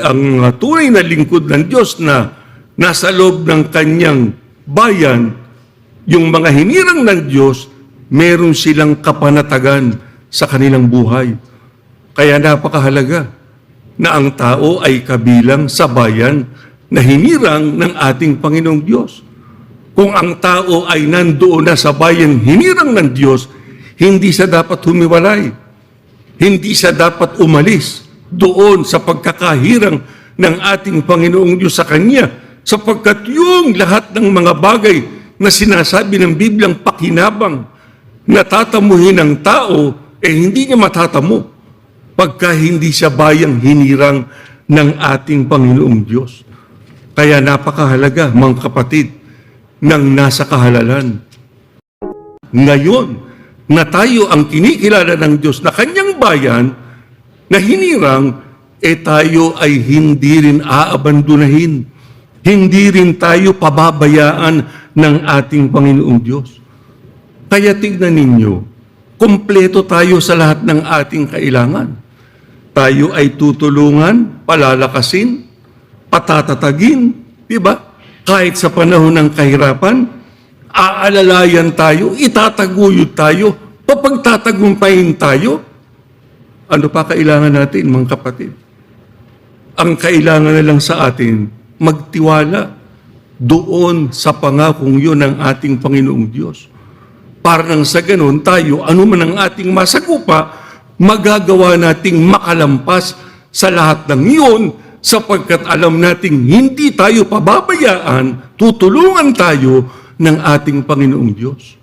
ang tunay na lingkod ng Diyos na nasa loob ng kanyang bayan, yung mga hinirang ng Diyos, meron silang kapanatagan sa kanilang buhay. Kaya napakahalaga na ang tao ay kabilang sa bayan na hinirang ng ating Panginoong Diyos. Kung ang tao ay nandoon na sa bayan hinirang ng Diyos, hindi siya dapat humiwalay. Hindi siya dapat umalis doon sa pagkakahirang ng ating Panginoong Diyos sa Kanya sapagkat yung lahat ng mga bagay na sinasabi ng Biblyang pakinabang na tatamuhin ng tao, eh hindi niya matatamo pagka hindi siya bayang hinirang ng ating Panginoong Diyos. Kaya napakahalaga, mga kapatid, ng nasa kahalalan. Ngayon, na tayo ang kinikilala ng Diyos na kanyang bayan, na hinirang, eh tayo ay hindi rin aabandunahin. Hindi rin tayo pababayaan ng ating Panginoong Diyos. Kaya tignan ninyo, kumpleto tayo sa lahat ng ating kailangan. Tayo ay tutulungan, palalakasin, patatatagin, di ba? Kahit sa panahon ng kahirapan, aalalayan tayo, itataguyod tayo, papagtatagumpayin tayo. Ano pa kailangan natin, mga kapatid? Ang kailangan na lang sa atin, magtiwala doon sa pangakong yun ng ating Panginoong Diyos. Para nang sa ganun, tayo, ano man ang ating masagupa, magagawa nating makalampas sa lahat ng iyon sapagkat alam nating hindi tayo pababayaan, tutulungan tayo ng ating Panginoong Diyos.